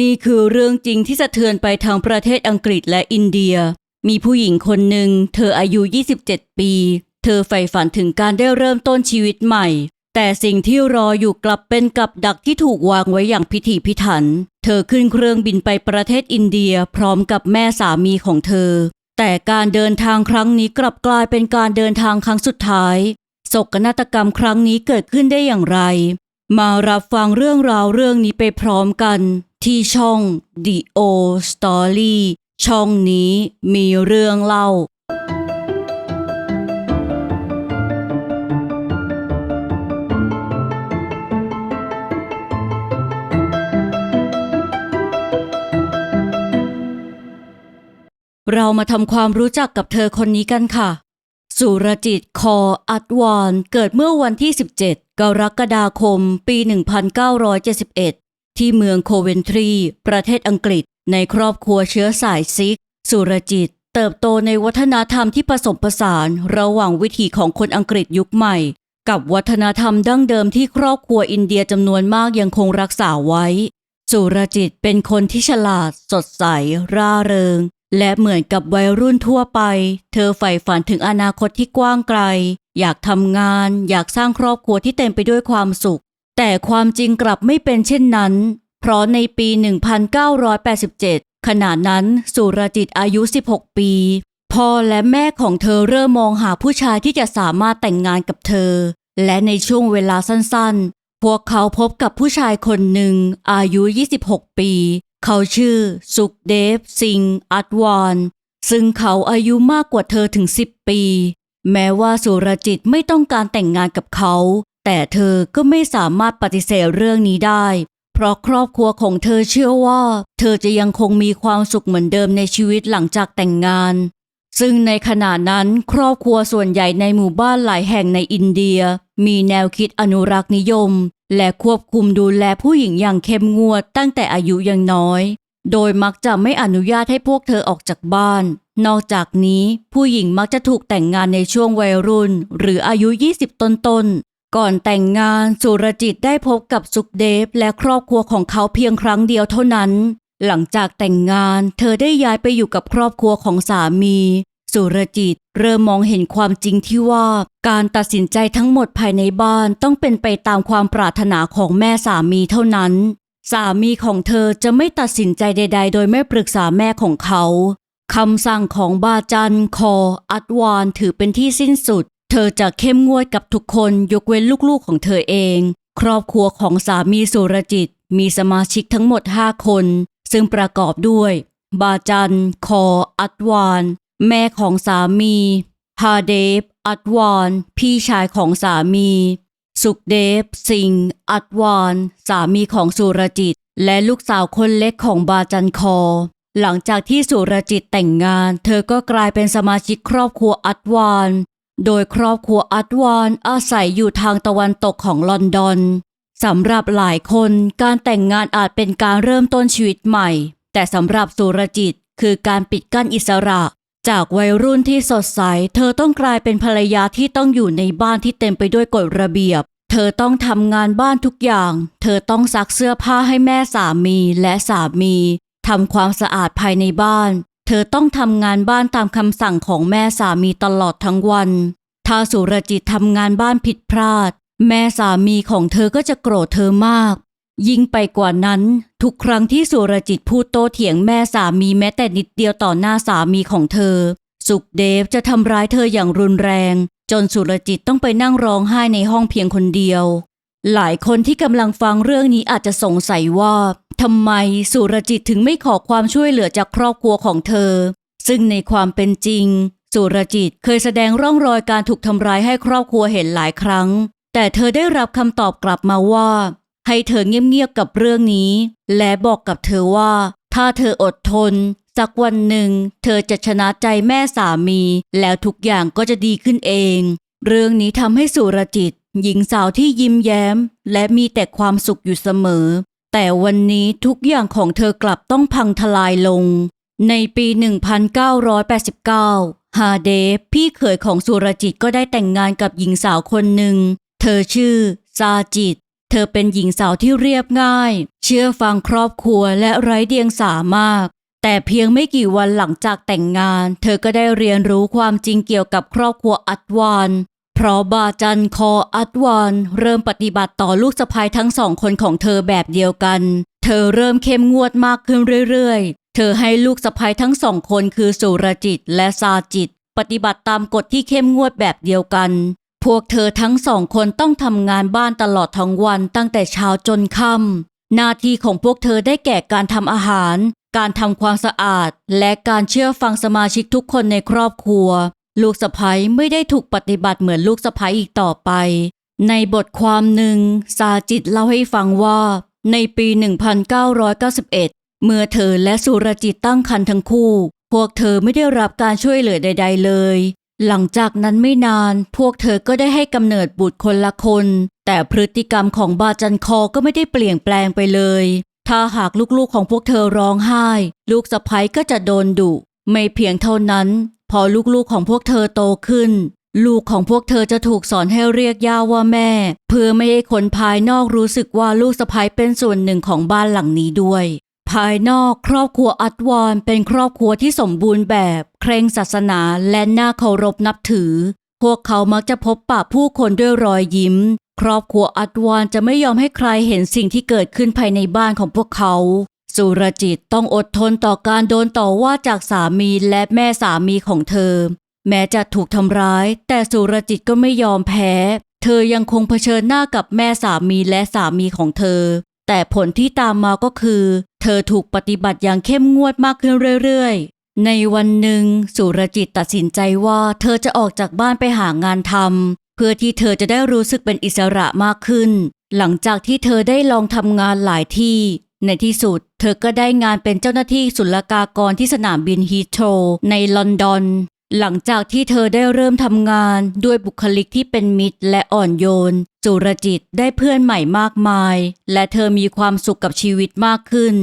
นี่คือเรื่องจริงที่สะเทือนไปทางประเทศอังกฤษและอินเดีย มีผู้หญิงคนหนึ่ง เธออายุ 27 ปี เธอใฝ่ฝันถึงการได้เริ่มต้นชีวิตใหม่ แต่สิ่งที่รออยู่กลับเป็นกับดักที่ถูกวางไว้อย่างพิถีพิถัน เธอขึ้นเครื่องบินไปประเทศอินเดียพร้อมกับแม่สามีของเธอ แต่การเดินทางครั้งนี้กลับกลายเป็นการเดินทางครั้งสุดท้ายโศกนาฏกรรมครั้งนี้เกิดขึ้นได้อย่างไร มารับฟังเรื่องราวเรื่องนี้ไปพร้อมกัน ที่ช่อง The O Story ช่องนี้มีเรื่องเล่า เรามาทำความรู้จักกับเธอคนนี้กันค่ะ สุรจิตคออัดวานเกิดเมื่อวันที่ 17 กรกฎาคม ปี 1971 ที่เมืองโคเวนทรี ประเทศอังกฤษ ในครอบครัวเชื้อสายซิก สุรจิต เติบโตในวัฒนธรรมที่ผสมผสานระหว่างวิถีของคนอังกฤษยุคใหม่ กับวัฒนธรรมดั้งเดิมที่ครอบครัวอินเดียจำนวนมากยังคงรักษาไว้ สุรจิตเป็นคนที่ฉลาด สดใส ร่าเริง และเหมือนกับวัยรุ่นทั่วไป เธอใฝ่ฝันถึงอนาคตที่กว้างไกล อยากทำงาน อยากสร้างครอบครัวที่เต็มไปด้วยความสุข แต่ความจริงกลับไม่เป็นเช่นนั้น เพราะในปี 1987 ขณะนั้นสุรจิตอายุ 16 ปี พ่อและแม่ของเธอเริ่มมองหาผู้ชายที่จะสามารถแต่งงานกับเธอ และในช่วงเวลาสั้นๆ พวกเขาพบกับผู้ชายคนหนึ่ง อายุ 26 ปี เขาชื่อ สุขเดฟซิงอัดวานซึ่งเขาอายุมากกว่าเธอถึง 10 ปี แม้ว่าสุรจิตไม่ต้องการแต่งงานกับเขา แต่เธอก็ไม่สามารถปฏิเสธเรื่องนี้ได้ เพราะครอบครัวของเธอเชื่อว่า เธอจะยังคงมีความสุขเหมือนเดิมในชีวิตหลังจากแต่งงาน ซึ่งในขณะนั้นครอบครัวส่วนใหญ่ในหมู่บ้านหลายแห่งในอินเดีย มีแนวคิดอนุรักษ์นิยม และควบคุมดูแลผู้หญิงอย่างเข้มงวดตั้งแต่อายุยังน้อย โดยมักจะไม่อนุญาตให้พวกเธอออกจากบ้านนอกจากนี้ผู้หญิงมักจะถูกแต่งงานในช่วงวัยรุ่น หรืออายุ 20 ต้นๆ ก่อนแต่งงานสุรจิตได้พบกับสุขเดฟและครอบครัวของเขาเพียงครั้งเดียวเท่านั้น หลังจากแต่งงานเธอได้ย้ายไปอยู่กับครอบครัวของสามี สุรจิตเริ่มมองเห็นความจริงที่ว่า การตัดสินใจทั้งหมดภายในบ้านต้องเป็นไปตามความปรารถนาของแม่สามีเท่านั้น สามีของเธอจะไม่ตัดสินใจใด ๆ โดยไม่ปรึกษาแม่ของเขาคำสั่งของบาจันคออัดวานถือเป็นที่สิ้นสุด เธอจะเข้มงวดกับทุกคนยกเว้นลูกๆของเธอเอง ครอบครัวของสามีสุรจิต มีสมาชิกทั้งหมด 5 คน ซึ่งประกอบด้วย บาจัน คอ อัดวาน แม่ของสามีฮาเดฟ อัดวาน พี่ชายของสามี สุขเดฟ สิงอัดวาน สามีของสุรจิต และลูกสาวคนเล็กของบาจันคอ หลังจากที่สุรจิตแต่งงาน เธอก็กลายเป็นสมาชิกครอบครัวอัดวาน โดยครอบครัวอัดวานอาศัยอยู่ทางตะวันตกของลอนดอนสำหรับหลายคนการแต่งงานอาจเป็นการเริ่มต้นชีวิตใหม่ แต่สำหรับสุรจิตคือการปิดกั้นอิสระ จากวัยรุ่นที่สดใส เธอต้องกลายเป็นภรรยาที่ต้องอยู่ในบ้านที่เต็มไปด้วยกฎระเบียบ เธอต้องทำงานบ้านทุกอย่าง เธอต้องซักเสื้อผ้าให้แม่สามีและสามีทำความสะอาดภายในบ้าน เธอต้องทำงานบ้านตามคำสั่งของแม่สามีตลอดทั้งวัน ถ้าสุรจิตทำงานบ้านผิดพลาด แม่สามีของเธอก็จะโกรธเธอมาก ยิ่งไปกว่านั้น ทุกครั้งที่สุรจิตพูดโต้เถียงแม่สามีแม้แต่นิดเดียวต่อหน้าสามีของเธอ สุขเดฟจะทำร้ายเธออย่างรุนแรง จนสุรจิตต้องไปนั่งร้องไห้ในห้องเพียงคนเดียว หลายคนที่กำลังฟังเรื่องนี้อาจจะสงสัยว่า ทำไมสุรจิตถึงไม่ขอความช่วยเหลือจากครอบครัวของเธอ ซึ่งในความเป็นจริง สุรจิตเคยแสดงร่องรอยการถูกทำร้ายให้ครอบครัวเห็นหลายครั้ง แต่เธอได้รับคำตอบกลับมาว่า ให้เธอเงียบๆกับเรื่องนี้ และบอกกับเธอว่า ถ้าเธออดทน สักวันหนึ่ง เธอจะชนะใจแม่สามี แล้วทุกอย่างก็จะดีขึ้นเอง เรื่องนี้ทำให้สุรจิตหญิงสาวที่ยิ้มแย้ม และมีแต่ความสุขอยู่เสมอ แต่วันนี้ทุกอย่างของเธอกลับต้องพังทลายลง ในปี 1989 ฮาเดฟพี่เขยของสุรจิตก็ได้แต่งงานกับหญิงสาวคนหนึ่ง เธอชื่อซาจิต เธอเป็นหญิงสาวที่เรียบง่าย เชื่อฟังครอบครัวและไร้เดียงสามากแต่เพียงไม่กี่วันหลังจากแต่งงาน เธอก็ได้เรียนรู้ความจริงเกี่ยวกับครอบครัวอัดวาน เพราะบาจันคออัดวานเริ่มปฏิบัติต่อลูกสะใภ้ทั้งสองคนของเธอแบบเดียวกัน เธอเริ่มเข้มงวดมากขึ้นเรื่อยๆ เธอให้ลูกสะใภ้ทั้งสองคนคือสุรจิตและซาจิต ปฏิบัติตามกฎที่เข้มงวดแบบเดียวกัน พวกเธอทั้งสองคนต้องทำงานบ้านตลอดทั้งวันตั้งแต่เช้าจนค่ำหน้าที่ของพวกเธอได้แก่การทำอาหาร การทำความสะอาด และการเชื่อฟังสมาชิกทุกคนในครอบครัว ลูกสะใภ้ไม่ได้ถูกปฏิบัติเหมือนลูกสะใภ้อีกต่อไป ในบทความหนึ่งซาจิตเล่าให้ฟังว่า ในปี 1991 เมื่อเธอและสุรจิตตั้งครรภ์ทั้งคู่ พวกเธอไม่ได้รับการช่วยเหลือใด ๆ เลย หลังจากนั้นไม่นาน พวกเธอก็ได้ให้กำเนิดบุตรคนละคน แต่พฤติกรรมของบาจันคอก็ไม่ได้เปลี่ยนแปลงไปเลย ถ้าหากลูกๆของพวกเธอร้องไห้ ลูกสะใภ้ก็จะโดนดุไม่เพียงเท่านั้น พอลูกๆของพวกเธอโตขึ้น ลูกของพวกเธอจะถูกสอนให้เรียกย่าว่าแม่ เพื่อไม่ให้คนภายนอกรู้สึกว่าลูกสะใภ้เป็นส่วนหนึ่งของบ้านหลังนี้ด้วย ภายนอกครอบครัวอัดวอนเป็นครอบครัวที่สมบูรณ์แบบ เคร่งศาสนาและน่าเคารพนับถือ พวกเขามักจะพบปะผู้คนด้วยรอยยิ้ม ครอบครัวอัดวานจะไม่ยอมให้ใครเห็นสิ่งที่เกิดขึ้นภายในบ้านของพวกเขา สุรจิตต้องอดทนต่อการโดนต่อว่าจากสามีและแม่สามีของเธอ แม้จะถูกทำร้าย แต่สุรจิตก็ไม่ยอมแพ้ เธอยังคงเผชิญหน้ากับแม่สามีและสามีของเธอ แต่ผลที่ตามมาก็คือ เธอถูกปฏิบัติอย่างเข้มงวดมากขึ้นเรื่อยๆ ในวันหนึ่ง สุรจิตตัดสินใจว่าเธอจะออกจากบ้านไปหางานทำเพื่อที่เธอจะได้รู้สึกเป็นอิสระมากขึ้น หลังจากที่เธอได้ลองทำงานหลายที่ ในที่สุด เธอก็ได้งานเป็นเจ้าหน้าที่ศุลกากรที่สนามบินฮีโตรในลอนดอน หลังจากที่เธอได้เริ่มทำงานด้วยบุคลิกที่เป็นมิตรและอ่อนโยนสุรจิตได้เพื่อนใหม่มากมาย และเธอมีความสุขกับชีวิตมากขึ้น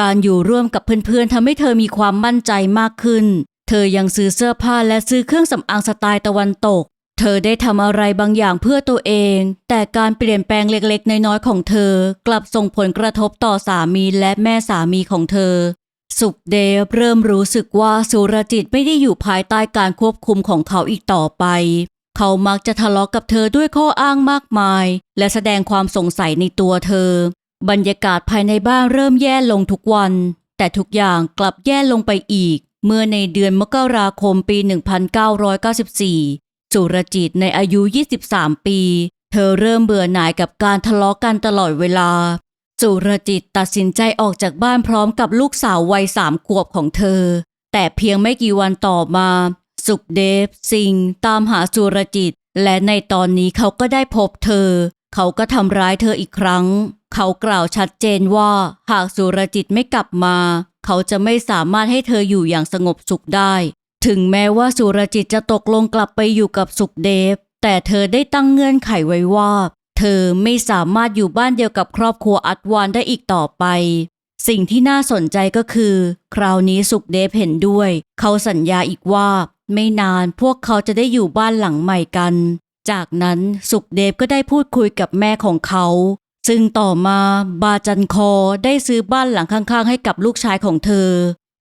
การอยู่ร่วมกับเพื่อนๆทำให้เธอมีความมั่นใจมากขึ้น เธอยังซื้อเสื้อผ้าและซื้อเครื่องสำอางสไตล์ตะวันตก เธอได้ทำอะไรบางอย่างเพื่อตัวเอง แต่การเปลี่ยนแปลงเล็กๆ น้อยๆ ของเธอ กลับส่งผลกระทบต่อสามีและแม่สามีของเธอ สุขเดฟเริ่มรู้สึกว่าสุรจิตไม่ได้อยู่ภายใต้การควบคุมของเขาอีกต่อไป เขามักจะทะเลาะกับเธอด้วยข้ออ้างมากมาย และแสดงความสงสัยในตัวเธอ บรรยากาศภายในบ้านเริ่มแย่ลงทุกวัน แต่ทุกอย่างกลับแย่ลงไปอีก เมื่อในเดือนมกราคมปี 1994 สุรจิตในอายุ 23 ปี เธอเริ่มเบื่อหน่ายกับการทะเลาะกันตลอดเวลา สุรจิตตัดสินใจออกจากบ้านพร้อมกับลูกสาววัยสามขวบของเธอ แต่เพียงไม่กี่วันต่อมา สุขเดฟซิงตามหาสุรจิต และในตอนนี้เขาก็ได้พบเธอ เขาก็ทำร้ายเธออีกครั้ง เขากล่าวชัดเจนว่าหากสุรจิตไม่กลับมา เขาจะไม่สามารถให้เธออยู่อย่างสงบสุขได้ ถึงแม้ว่าสุรจิตจะตกลงกลับไปอยู่กับสุขเดฟ แต่เธอได้ตั้งเงื่อนไขไว้ว่า เธอไม่สามารถอยู่บ้านเดียวกับครอบครัวอัดวานได้อีกต่อไป สิ่งที่น่าสนใจก็คือ คราวนี้สุขเดฟเห็นด้วย เขาสัญญาอีกว่า ไม่นานพวกเขาจะได้อยู่บ้านหลังใหม่กัน จากนั้นสุขเดฟก็ได้พูดคุยกับแม่ของเขา ซึ่งต่อมาบาจันคอได้ซื้อบ้านหลังข้างๆ ให้กับลูกชายของเธอ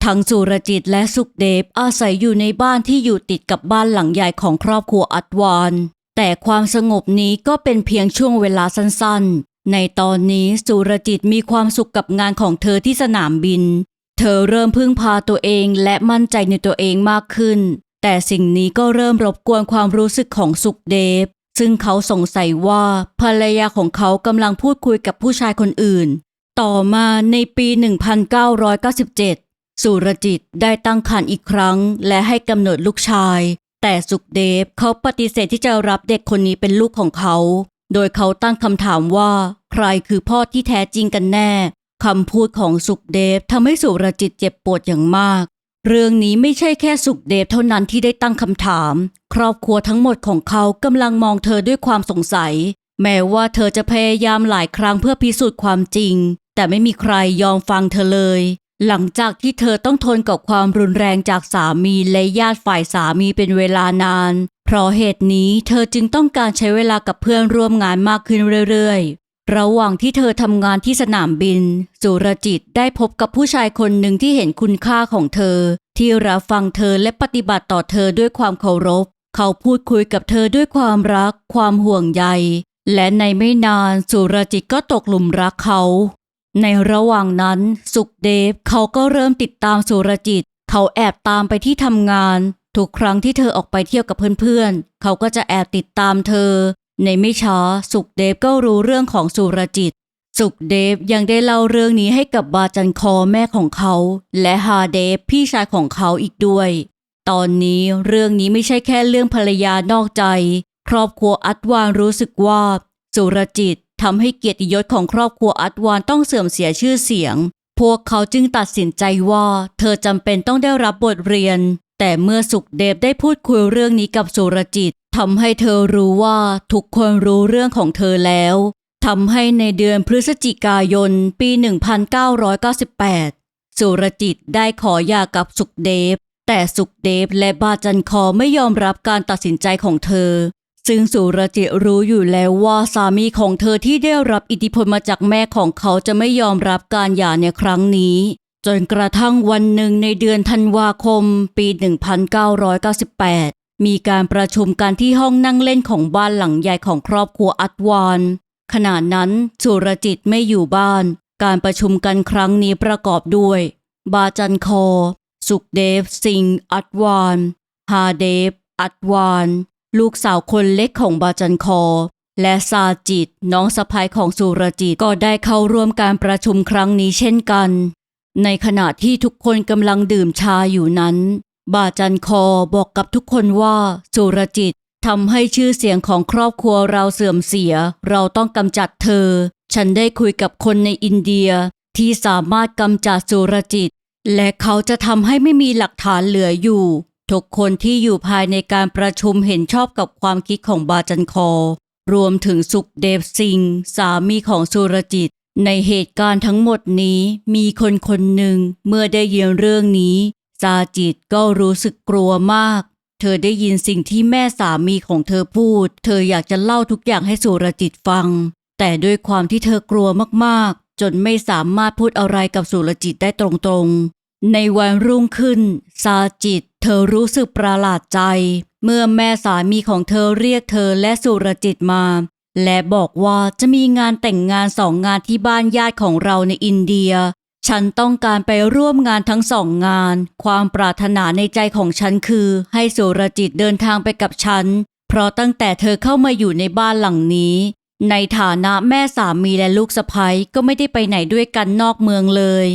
ทั้งสุรจิตและสุขเดฟอาศัยอยู่ในบ้านที่อยู่ติดกับบ้านหลังใหญ่ของครอบครัวอัดวานแต่ความสงบนี้ก็เป็นเพียงช่วงเวลาสั้นๆ ในตอนนี้สุรจิตมีความสุขกับงานของเธอที่สนามบิน เธอเริ่มพึ่งพาตัวเองและมั่นใจในตัวเองมากขึ้น แต่สิ่งนี้ก็เริ่มรบกวนความรู้สึกของสุขเดฟซึ่งเขาสงสัยว่าภรรยาของเขากำลังพูดคุยกับผู้ชายคนอื่น ต่อมาในปี 1997 สุรจิตได้ตั้งครรภ์อีกครั้ง และให้กำเนิดลูกชาย แต่สุขเดฟเขาปฏิเสธที่จะรับเด็กคนนี้เป็นลูกของเขา โดยเขาตั้งคำถามว่า ใครคือพ่อที่แท้จริงกันแน่คำพูดของสุขเดฟทำให้สุรจิตเจ็บปวดอย่างมาก เรื่องนี้ไม่ใช่แค่สุขเดฟเท่านั้นที่ได้ตั้งคำถาม ครอบครัวทั้งหมดของเขากำลังมองเธอด้วยความสงสัย แม้ว่าเธอจะพยายามหลายครั้งเพื่อพิสูจน์ความจริง แต่ไม่มีใครยอมฟังเธอเลย หลังจากที่เธอต้องทนกับความรุนแรงจากสามีและญาติฝ่ายสามีเป็นเวลานาน เพราะเหตุนี้เธอจึงต้องการใช้เวลากับเพื่อนร่วมงานมากขึ้นเรื่อยๆ ระหว่างที่เธอทำงานที่สนามบิน สุรจิตได้พบกับผู้ชายคนหนึ่งที่เห็นคุณค่าของเธอ ที่รับฟังเธอและปฏิบัติต่อเธอด้วยความเคารพ เขาพูดคุยกับเธอด้วยความรัก ความห่วงใย และในไม่นานสุรจิตก็ตกหลุมรักเขา ในระหว่างนั้นสุขเดฟเขาก็เริ่มติดตามสุรจิต เขาแอบตามไปที่ทำงาน ทุกครั้งที่เธอออกไปเที่ยวกับเพื่อนๆ เขาก็จะแอบติดตามเธอ ในไม่ช้าสุขเดฟก็รู้เรื่องของสุรจิต สุขเดฟยังได้เล่าเรื่องนี้ให้กับบาจันคอแม่ของเขา และฮาเดฟพี่ชายของเขาอีกด้วย ตอนนี้เรื่องนี้ไม่ใช่แค่เรื่องภรรยานอกใจ ครอบครัวอัดวานรู้สึกว่าสุรจิต ทำให้เกียรติยศของครอบครัวอัดวานต้องเสื่อมเสียชื่อเสียง พวกเขาจึงตัดสินใจว่า เธอจำเป็นต้องได้รับบทเรียน แต่เมื่อสุขเดฟได้พูดคุยเรื่องนี้กับสุรจิตทำให้เธอรู้ว่าทุกคนรู้เรื่องของเธอแล้วทำให้ในเดือนพฤศจิกายน ปี 1998 สุรจิตได้ขอหย่ากับสุขเดฟ แต่สุขเดฟและบาจันคอไม่ยอมรับการตัดสินใจของเธอ ซึ่งสุรจิตรู้อยู่แล้วว่าสามีของเธอที่ได้รับอิทธิพลมาจากแม่ของเขาจะไม่ยอมรับการหย่าในครั้งนี้ จนกระทั่งวันหนึ่งในเดือนธันวาคม ปี 1998 มีการประชุมกันที่ห้องนั่งเล่นของบ้านหลังใหญ่ของครอบครัวอัดวานขณะนั้นสุรจิตไม่อยู่บ้าน การประชุมกันครั้งนี้ประกอบด้วย บาจันคอ สุขเดฟ สิงอัดวานฮาเดฟ อัดวาน ลูกสาวคนเล็กของบาจันคอ และซาจิต น้องสะพ้ายของสุรจิตก็ได้เข้าร่วมการประชุมครั้งนี้เช่นกัน ในขณะที่ทุกคนกำลังดื่มชาอยู่นั้น บาจันคอบอกกับทุกคนว่าสุรจิตทำให้ชื่อเสียงของครอบครัวเราเสื่อมเสีย เราต้องกำจัดเธอ ฉันได้คุยกับคนในอินเดียที่สามารถกำจัดสุรจิต และเขาจะทำให้ไม่มีหลักฐานเหลืออยู่ ทุกคนที่อยู่ภายในการประชุมเห็นชอบกับความคิดของบาจันคอ รวมถึงสุขเดฟซิง สามีของสุรจิต ในเหตุการณ์ทั้งหมดนี้มีคนคนหนึ่งเมื่อได้ยินเรื่องนี้ซาจิตก็รู้สึกกลัวมาก เธอได้ยินสิ่งที่แม่สามีของเธอพูด เธออยากจะเล่าทุกอย่างให้สุรจิตฟัง แต่ด้วยความที่เธอกลัวมากๆ จนไม่สามารถพูดอะไรกับสุรจิตได้ตรงๆ ในวันรุ่งขึ้น ซาจิต เธอรู้สึกประหลาดใจ เมื่อแม่สามีของเธอเรียกเธอและสุรจิตมา และบอกว่าจะมีงานแต่งงานสองงานที่บ้านญาติของเราในอินเดีย ฉันต้องการไปร่วมงานทั้งสองงาน ความปรารถนาในใจของฉันคือ ให้สุรจิตเดินทางไปกับฉัน เพราะตั้งแต่เธอเข้ามาอยู่ในบ้านหลังนี้ ในฐานะแม่สามีและลูกสะใภ้ก็ไม่ได้ไปไหนด้วยกันนอกเมืองเลย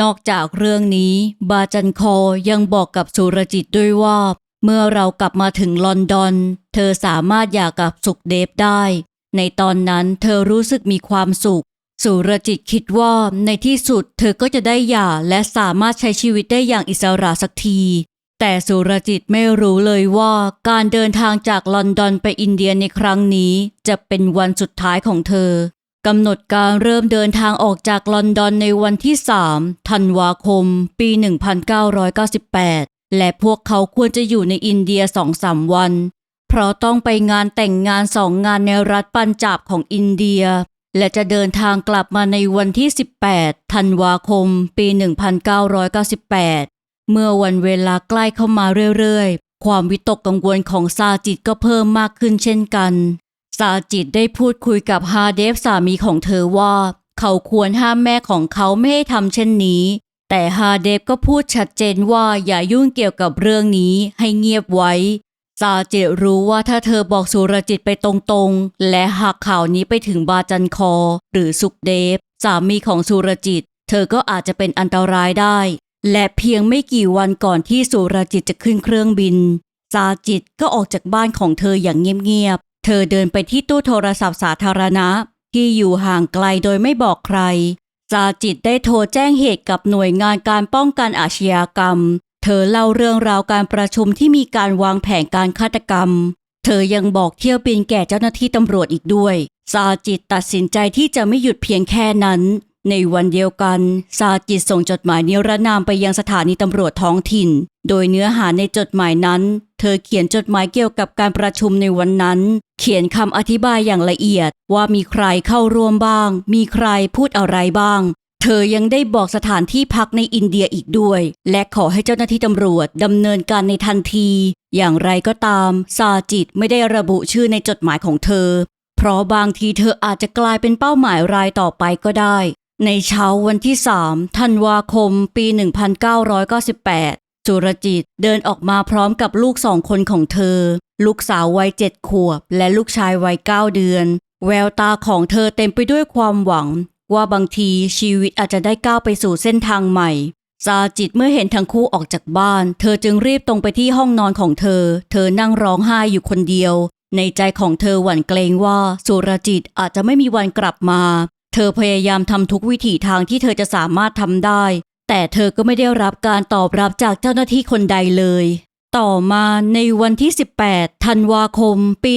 นอกจากเรื่องนี้ บาจันคอยังบอกกับสุรจิตด้วยว่า เมื่อเรากลับมาถึงลอนดอน เธอสามารถหย่ากับสุขเดฟได้ ในตอนนั้นเธอรู้สึกมีความสุข สุรจิตคิดว่าในที่สุดเธอก็จะได้หย่าและสามารถใช้ชีวิตได้อย่างอิสระสักที แต่สุรจิตไม่รู้เลยว่าการเดินทางจากลอนดอนไปอินเดียในครั้งนี้ จะเป็นวันสุดท้ายของเธอ กำหนดการเริ่มเดินทางออกจากลอนดอนในวันที่ 3 ธันวาคม ปี 1998 และพวกเขาควรจะอยู่ในอินเดียสองสามวัน เพราะต้องไปงานแต่งงานสองงานในรัฐปัญจาบของอินเดีย และจะเดินทางกลับมาในวันที่ 18 ธันวาคม ปี 1998 เมื่อวันเวลาใกล้เข้ามาเรื่อยๆ ความวิตกกังวลของซาจิตก็เพิ่มมากขึ้นเช่นกัน ซาจิตได้พูดคุยกับฮาเดฟสามีของเธอว่า เขาควรห้ามแม่ของเขาไม่ให้ทำเช่นนี้ แต่ฮาเดฟก็พูดชัดเจนว่าอย่ายุ่งเกี่ยวกับเรื่องนี้ให้เงียบไว้ซาจิตรู้ว่าถ้าเธอบอกสุรจิตไปตรงๆ และหากข่าวนี้ไปถึงบาจันคอ หรือสุกเดฟ สามีของสุรจิต เธอก็อาจจะเป็นอันตรายได้ และเพียงไม่กี่วันก่อนที่สุรจิตจะขึ้นเครื่องบินซาจิตก็ออกจากบ้านของเธออย่างเงียบ เธอเดินไปที่ตู้โทรศัพท์สาธารณะ ที่อยู่ห่างไกลโดยไม่บอกใครซาจิตได้โทรแจ้งเหตุกับหน่วยงานการป้องกันอาชญากรรม เธอเล่าเรื่องราวการประชุมที่มีการวางแผนการฆาตกรรม เธอยังบอกเที่ยวบินแก่เจ้าหน้าที่ตำรวจอีกด้วยซาจิตตัดสินใจที่จะไม่หยุดเพียงแค่นั้น ในวันเดียวกันซาจิตส่งจดหมายนิรนามไปยังสถานีตำรวจท้องถิ่น โดยเนื้อหาในจดหมายนั้น เธอเขียนจดหมายเกี่ยวกับการประชุมในวันนั้น เขียนคำอธิบายอย่างละเอียดว่ามีใครเข้าร่วมบ้าง มีใครพูดอะไรบ้าง เธอยังได้บอกสถานที่พักในอินเดียอีกด้วย และขอให้เจ้าหน้าที่ตำรวจดำเนินการในทันที อย่างไรก็ตาม ซาจิตไม่ได้ระบุชื่อในจดหมายของเธอ เพราะบางทีเธออาจจะกลายเป็นเป้าหมายรายต่อไปก็ได้ในเช้าวันที่ 3 ธันวาคม ปี 1998 จุรจิตเดินออกมาพร้อมกับลูกสองคนของเธอ ลูกสาววัยเจ็ดขวบ และลูกชายวัยเก้าเดือน แววตาของเธอเต็มไปด้วยความหวัง ว่าบางทีชีวิตอาจจะได้ก้าวไปสู่เส้นทางใหม่ซาจิตเมื่อเห็นทั้งคู่ออกจากบ้าน เธอจึงรีบตรงไปที่ห้องนอนของเธอ เธอนั่งร้องไห้อยู่คนเดียว ในใจของเธอหวั่นเกรงว่าสุรจิตอาจจะไม่มีวันกลับมา เธอพยายามทำทุกวิถีทางที่เธอจะสามารถทำได้ แต่เธอก็ไม่ได้รับการตอบรับจากเจ้าหน้าที่คนใดเลย ต่อมาในวันที่ 18 ธันวาคม ปี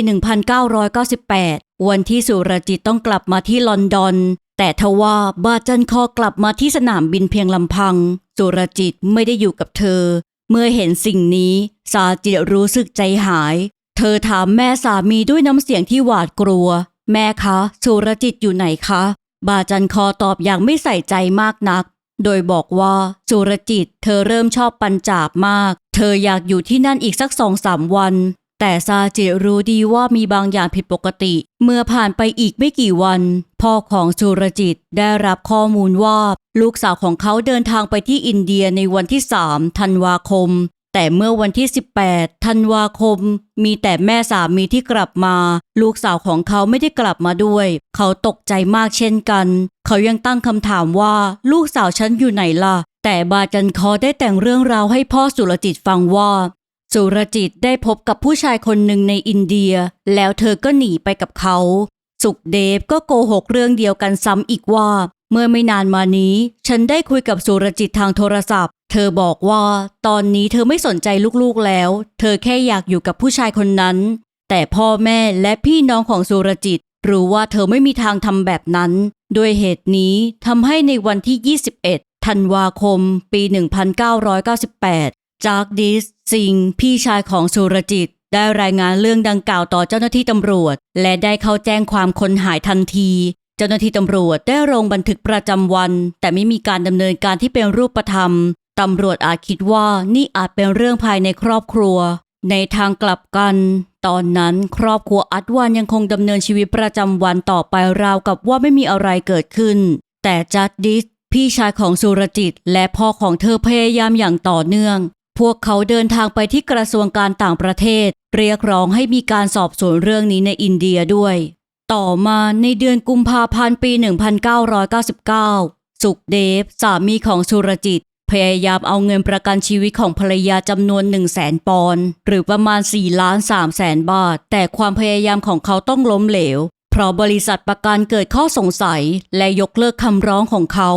1998 วันที่สุรจิตต้องกลับมาที่ลอนดอน แต่ทว่าบาจันคอกลับมาที่สนามบินเพียงลำพัง สุรจิตไม่ได้อยู่กับเธอ เมื่อเห็นสิ่งนี้ ซาจิตรู้สึกใจหาย เธอถามแม่สามีด้วยน้ำเสียงที่หวาดกลัว แม่คะ สุรจิตอยู่ไหนคะ บาจันคอตอบอย่างไม่ใส่ใจมากนัก โดยบอกว่าสุรจิตเธอเริ่มชอบปัญจาบมาก เธออยากอยู่ที่นั่นอีกสักสองสามวัน แต่ซาจิรู้ดีว่ามีบางอย่างผิดปกติ เมื่อผ่านไปอีกไม่กี่วัน พ่อของสุรจิตได้รับข้อมูลว่า ลูกสาวของเขาเดินทางไปที่อินเดียในวันที่3ธันวาคม แต่เมื่อวันที่ 18 ธันวาคม มีแต่แม่สามีที่กลับมา ลูกสาวของเขาไม่ได้กลับมาด้วย เขาตกใจมากเช่นกัน เขายังตั้งคำถามว่าลูกสาวฉันอยู่ไหนล่ะ แต่บาจันคอได้แต่งเรื่องราวให้พ่อสุรจิตฟังว่า สุรจิตได้พบกับผู้ชายคนหนึ่งในอินเดีย แล้วเธอก็หนีไปกับเขา สุขเดฟก็โกหกเรื่องเดียวกันซ้ำอีกว่า เมื่อไม่นานมานี้ ฉันได้คุยกับสุรจิตทางโทรศัพท์ เธอบอกว่าตอนนี้เธอไม่สนใจลูกๆแล้ว เธอแค่อยากอยู่กับผู้ชายคนนั้น แต่พ่อแม่และพี่น้องของสุรจิต รู้ว่าเธอไม่มีทางทำแบบนั้น ด้วยเหตุนี้ทำให้ในวันที่ 21 ธันวาคม ปี 1998 จากดิสซิงพี่ชายของสุรจิต ได้รายงานเรื่องดังกล่าวต่อเจ้าหน้าที่ตำรวจ และได้เข้าแจ้งความคนหายทันทีเจ้าหน้าที่ตำรวจได้ลงบันทึกประจำวัน แต่ไม่มีการดำเนินการที่เป็นรูปธรรม ตำรวจอาจคิดว่านี่อาจเป็นเรื่องภายในครอบครัว ในทางกลับกัน ตอนนั้นครอบครัวอัดวานยังคงดำเนินชีวิตประจำวันต่อไปราวกับว่าไม่มีอะไรเกิดขึ้น แต่จัดดิสพี่ชายของสุรจิตและพ่อของเธอพยายามอย่างต่อเนื่อง พวกเขาเดินทางไปที่กระทรวงการต่างประเทศ เรียกร้องให้มีการสอบสวนเรื่องนี้ในอินเดียด้วย ต่อมาในเดือนกุมภาพันธ์ปี 1999 สุขเดฟ สามีของสุรจิต พยายามเอาเงินประกันชีวิตของภรรยาจำนวน 1 0 0 0 0แสนปอนด์หรือประมาณ4ล้าน3แสนบาท แต่ความพยายามของเขาต้องล้มเหลว เพราะบริษัทประกันเกิดข้อสงสัย และยกเลิกคำร้องของเขา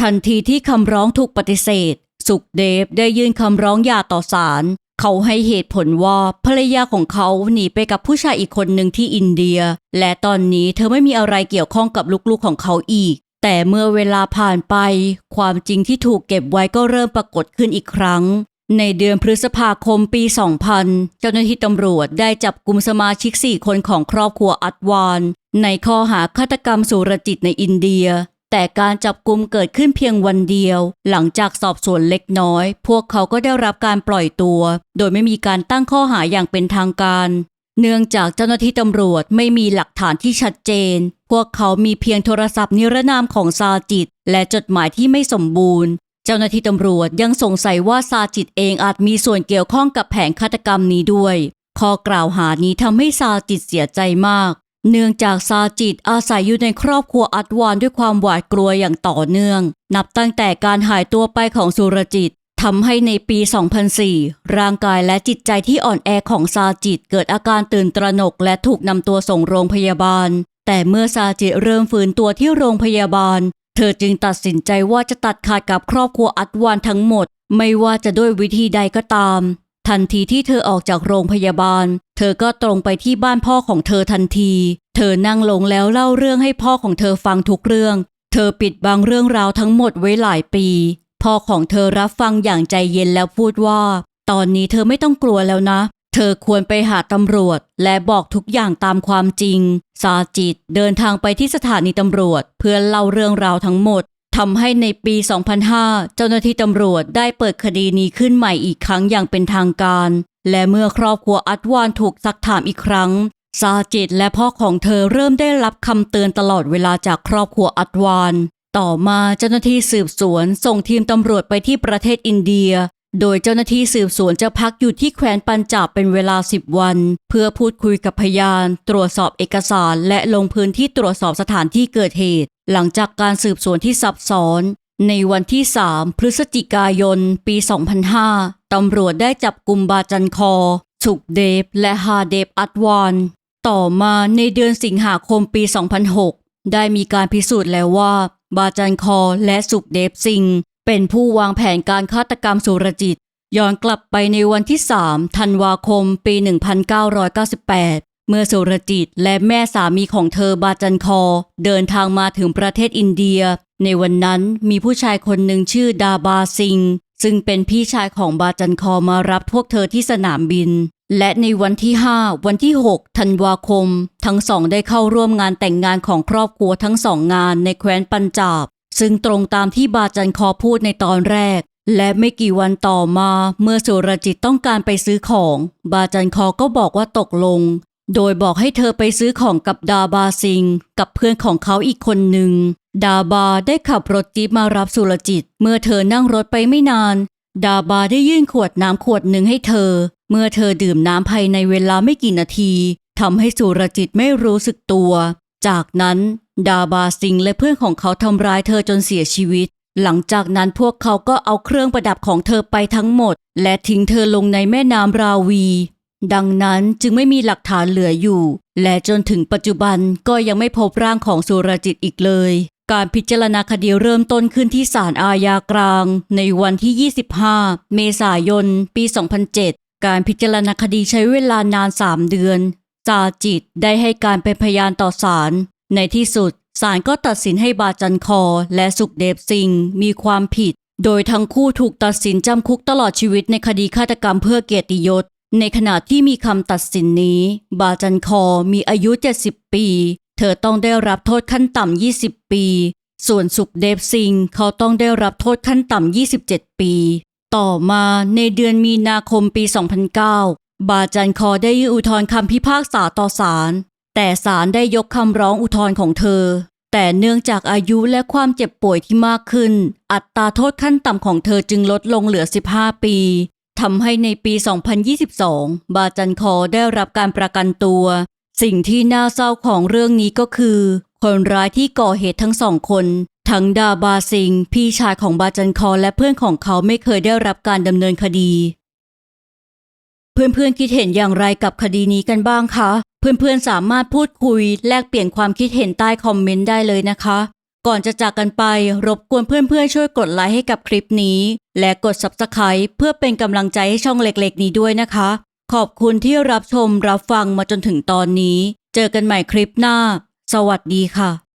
ทันทีที่คำร้องถูกปฏิเสธ สุขเดฟได้ยื่นคำร้องหย่าต่อศาลเขาให้เหตุผลว่าภรรยาของเขาหนีไปกับผู้ชายอีกคนหนึ่งที่อินเดีย และตอนนี้เธอไม่มีอะไรเกี่ยวข้องกับลูกๆของเขาอีก แต่เมื่อเวลาผ่านไป ความจริงที่ถูกเก็บไว้ก็เริ่มปรากฏขึ้นอีกครั้ง ในเดือนพฤษภาคมปี 2000 เจ้าหน้าที่ตำรวจได้จับกลุ่มสมาชิก 4 คนของครอบครัวอัดวาน ในข้อหาฆาตกรรมสุรจิตในอินเดีย แต่การจับกลุ่มเกิดขึ้นเพียงวันเดียว หลังจากสอบสวนเล็กน้อย พวกเขาก็ได้รับการปล่อยตัว โดยไม่มีการตั้งข้อหาอย่างเป็นทางการ เนื่องจากเจ้าหน้าที่ตำรวจไม่มีหลักฐานที่ชัดเจน พวกเขามีเพียงโทรศัพท์นิรนามของซาจิต และจดหมายที่ไม่สมบูรณ์ เจ้าหน้าที่ตำรวจยังสงสัยว่าซาจิตเองอาจมีส่วนเกี่ยวข้องกับแผนฆาตกรรมนี้ด้วย ข้อกล่าวหานี้ทำให้ซาจิตเสียใจมาก เนื่องจากซาจิตอาศัยอยู่ในครอบครัวอัดวานด้วยความหวาดกลัวอย่างต่อเนื่อง นับตั้งแต่การหายตัวไปของสุรจิต ทำให้ในปี 2004 ร่างกายและจิตใจที่อ่อนแอของซาจิตเกิดอาการตื่นตระหนกและถูกนำตัวส่งโรงพยาบาล แต่เมื่อซาจิตเริ่มฝืนตัวที่โรงพยาบาล เธอจึงตัดสินใจว่าจะตัดขาดกับครอบครัวอัดวานทั้งหมด ไม่ว่าจะด้วยวิธีใดก็ตาม ทันทีที่เธอออกจากโรงพยาบาล เธอก็ตรงไปที่บ้านพ่อของเธอทันที เธอนั่งลงแล้วเล่าเรื่องให้พ่อของเธอฟังทุกเรื่อง เธอปิดบังเรื่องราวทั้งหมดไว้หลายปี พ่อของเธอรับฟังอย่างใจเย็นแล้วพูดว่า ตอนนี้เธอไม่ต้องกลัวแล้วนะ เธอควรไปหาตำรวจ และบอกทุกอย่างตามความจริง ซาจิตเดินทางไปที่สถานีตำรวจ เพื่อเล่าเรื่องราวทั้งหมดทำให้ในปี 2005 เจ้าหน้าที่ตำรวจได้เปิดคดีนี้ขึ้นใหม่อีกครั้งอย่างเป็นทางการ และเมื่อครอบครัวอัดวานถูกซักถามอีกครั้ง ซาจิตและพ่อของเธอเริ่มได้รับคำเตือนตลอดเวลาจากครอบครัวอัดวาน ต่อมาเจ้าหน้าที่สืบสวนส่งทีมตำรวจไปที่ประเทศอินเดีย โดยเจ้าหน้าที่สืบสวนจะพักอยู่ที่แคว้นปัญจาบเป็นเวลา 10 วัน เพื่อพูดคุยกับพยาน ตรวจสอบเอกสาร และลงพื้นที่ตรวจสอบสถานที่เกิดเหตุ หลังจากการสืบสวนที่ซับซ้อน ในวันที่ 3 พฤศจิกายน ปี 2005 ตำรวจได้จับกลุ่มบาจันคอ สุกเดฟ และฮาเดฟอัดวานต่อมาในเดือนสิงหาคมปี 2006 ได้มีการพิสูจน์แล้วว่า บาจันคอและสุกเดฟซิง เป็นผู้วางแผนการฆาตกรรมสุรจิต ย้อนกลับไปในวันที่ 3 ธันวาคม ปี 1998 เมื่อสุรจิตและแม่สามีของเธอบาจันคอ เดินทางมาถึงประเทศอินเดีย ในวันนั้นมีผู้ชายคนหนึ่งชื่อดาบาซิง ซึ่งเป็นพี่ชายของบาจันคอมารับพวกเธอที่สนามบิน และในวันที่ 5 วันที่ 6 ธันวาคม ทั้งสองได้เข้าร่วมงานแต่งงานของครอบครัวทั้งสองงานในแคว้นปัญจาบ ซึ่งตรงตามที่บาจันคอพูดในตอนแรก และไม่กี่วันต่อมาเมื่อสุรจิตต้องการไปซื้อของ บาจันคอก็บอกว่าตกลง โดยบอกให้เธอไปซื้อของกับดาบาซิง กับเพื่อนของเขาอีกคนหนึ่ง ดาบาได้ขับรถจี๊ปมารับสุรจิต เมื่อเธอนั่งรถไปไม่นาน ดาบาได้ยื่นขวดน้ำขวดหนึ่งให้เธอ เมื่อเธอดื่มน้ำภายในเวลาไม่กี่นาทีทำให้สุรจิตไม่รู้สึกตัว จากนั้น ดาบาซิงและเพื่อนของเขาทำร้ายเธอจนเสียชีวิต หลังจากนั้นพวกเขาก็เอาเครื่องประดับของเธอไปทั้งหมด และทิ้งเธอลงในแม่น้ำราวี ดังนั้นจึงไม่มีหลักฐานเหลืออยู่ และจนถึงปัจจุบันก็ยังไม่พบร่างของสุรจิตอีกเลย การพิจารณาคดีเริ่มต้นขึ้นที่ศาลอาญากลาง ในวันที่ 25 เมษายน ปี 2007 การพิจารณาคดีใช้เวลานาน 3 เดือน จาจิตได้ให้การเป็นพยานต่อศาล ในที่สุดศาลก็ตัดสินให้บาจันคอ และสุขเดบซิงมีความผิด โดยทั้งคู่ถูกตัดสินจำคุกตลอดชีวิตในคดีฆาตกรรมเพื่อเกียรติยศ ในขณะที่มีคำตัดสินนี้ บาจันคอมีอายุ 70 ปี เธอต้องได้รับโทษขั้นต่ำ 20 ปี ส่วนสุขเดฟซิงเขาต้องได้รับโทษขั้นต่ำ 27 ปี ต่อมาในเดือนมีนาคมปี 2009 บาจันคอได้ยื่นอุทธรณ์คำพิพากษาต่อศาล แต่ศาลได้ยกคำร้องอุทธรณ์ของเธอ แต่เนื่องจากอายุและความเจ็บป่วยที่มากขึ้น อัตราโทษขั้นต่ำของเธอจึงลดลงเหลือ 15 ปี ทำให้ในปี 2022 บาจันคอได้รับการประกันตัว สิ่งที่น่าเศร้าของเรื่องนี้ก็คือ คนร้ายที่ก่อเหตุทั้งสองคน ทั้งดาบาซิง พี่ชายของบาจันคอและเพื่อนของเขาไม่เคยได้รับการดำเนินคดี เพื่อนๆคิดเห็นอย่างไรกับคดีนี้กันบ้างคะ เพื่อนๆสามารถพูดคุยแลกเปลี่ยนความคิดเห็นใต้คอมเมนต์ได้เลยนะคะ ก่อนจะจากกันไปรบกวนเพื่อนๆ ช่วยกดไลค์ให้กับคลิปนี้ และกด Subscribe เพื่อเป็นกำลังใจให้ช่องเล็กๆ นี้ด้วยนะคะ ขอบคุณที่รับชมรับฟังมาจนถึงตอนนี้ เจอกันใหม่คลิปหน้า สวัสดีค่ะ